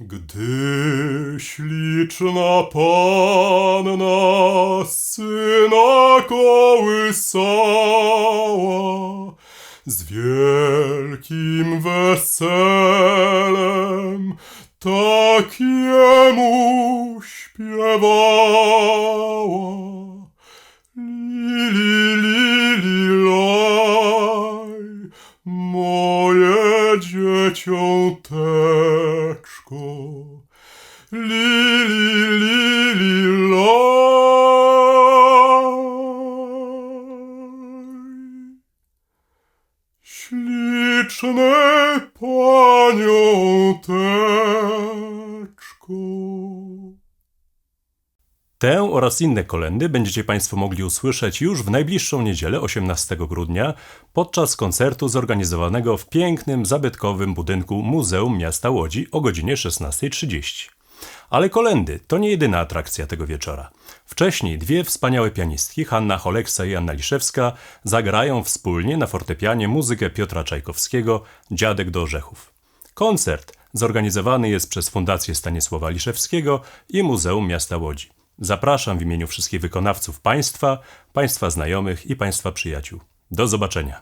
Gdy śliczna panna syna kołysała, z wielkim weselem takiemu śpiewała. Lili, lili, laj, moje dzieciąteczko. Lili, lili, laj. Śliczne paniąteczko. Tę oraz inne kolendy będziecie Państwo mogli usłyszeć już w najbliższą niedzielę 18 grudnia podczas koncertu zorganizowanego w pięknym, zabytkowym budynku Muzeum Miasta Łodzi o godzinie 16.30. Ale kolendy to nie jedyna atrakcja tego wieczora. Wcześniej dwie wspaniałe pianistki, Hanna Choleksa i Anna Liszewska, zagrają wspólnie na fortepianie muzykę Piotra Czajkowskiego Dziadek do Orzechów. Koncert zorganizowany jest przez Fundację Stanisława Liszewskiego i Muzeum Miasta Łodzi. Zapraszam w imieniu wszystkich wykonawców państwa, państwa znajomych i państwa przyjaciół. Do zobaczenia.